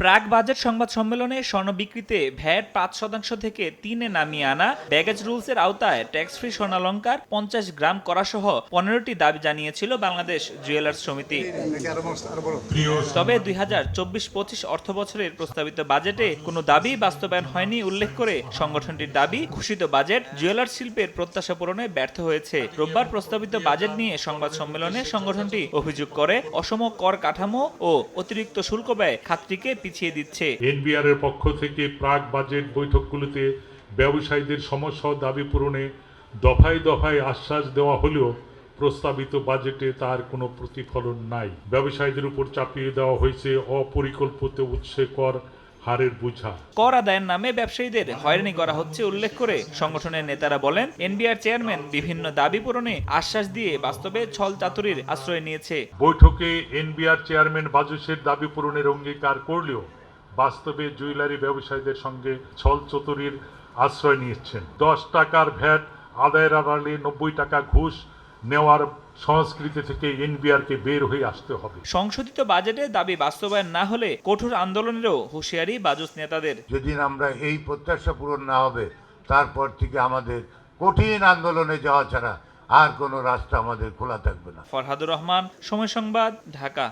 প্রাক বাজেট সংবাদ সম্মেলনে স্বর্ণ বিক্রিতে ভ্যাট পাঁচ শতাংশ থেকে তিনে নামিয়ে আনা, ব্যাগেজ রুলসের আওতায় ট্যাক্স ফ্রি স্বর্ণালঙ্কার পঞ্চাশ গ্রাম করা সহ পনেরোটি দাবি জানিয়েছিল বাংলাদেশ জুয়েলার্স সমিতি। তবে দুই হাজার চব্বিশ পঁচিশ অর্থ বছরের প্রস্তাবিত বাজেটে কোনো দাবি বাস্তবায়ন হয়নি উল্লেখ করে সংগঠনটির দাবি, ঘোষিত বাজেট জুয়েলার্স শিল্পের প্রত্যাশা পূরণে ব্যর্থ হয়েছে। রোববার প্রস্তাবিত বাজেট নিয়ে সংবাদ সম্মেলনে সংগঠনটি অভিযোগ করে, অসম কর কাঠামো ও অতিরিক্ত শুল্ক ব্যয় খাতটিকে পিছিয়ে দিচ্ছে। এনবিআর পক্ষ থেকে প্রাক বাজেট বৈঠকগুলোতে ব্যবসায়ীদের সমস্যা দাবি পূরণে দফায় দফায় আশ্বাস দেওয়া হলেও প্রস্তাবিত বাজেটে তার কোনো প্রতিফলন নাই। ব্যবসায়ীদের উপর চাপিয়ে দেওয়া হয়েছে অপরিকল্পিত উৎসে কর হারের বোঝা। কর আদায়ের নামে ব্যবসায়ীদের। হয়রানি করা হচ্ছে উল্লেখ করে সংগঠনের নেতারা বলেন এনবিআর চেয়ারম্যান বিভিন্ন দাবি পূরণে আশ্বাস দিয়ে বাস্তবে ছল চাতুরির আশ্রয় নিয়েছে। বৈঠকে এনবিআর চেয়ারম্যান বাজুসের দাবি পূরণের অঙ্গীকার করলেও বাস্তবে জুয়েলারি ব্যবসায়ীদের সঙ্গে ছল চতুরির আশ্রয় নিয়েছেন। দশ টাকার ভ্যাট আদায়ের আড়ালে নব্বই টাকা ঘুষ নেওয়ার সংস্কৃতি থেকে এনবিআরকে বের হয়ে আসতে হবে। সংশোধিত বাজেটে দাবি বাস্তবায়ন না হলে কঠোর আন্দোলনেরও হুঁশিয়ারি বাজস নেতাদের। যেদিন আমরা এই প্রত্যাশা পূরণ না হবে তারপর থেকে আমাদের কঠিন আন্দোলনে যাওয়া ছাড়া আর কোনো রাস্তা আমাদের খোলা থাকবে না। ফরহাদুর রহমান সময় সংবাদ ঢাকা।